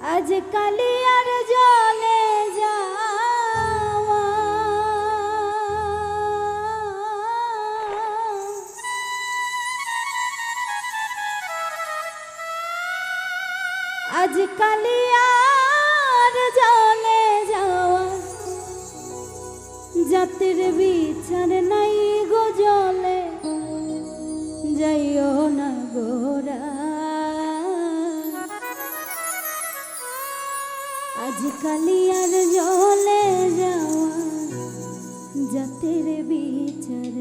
আজ কালিয়ার জলে যাওয়া। আজ কালিয়ার জলে যাওয়া। জাতির বিচার নাই গো জলে, যাইও না গোরা আজ আর জলে যাওয়া জাতির বিচার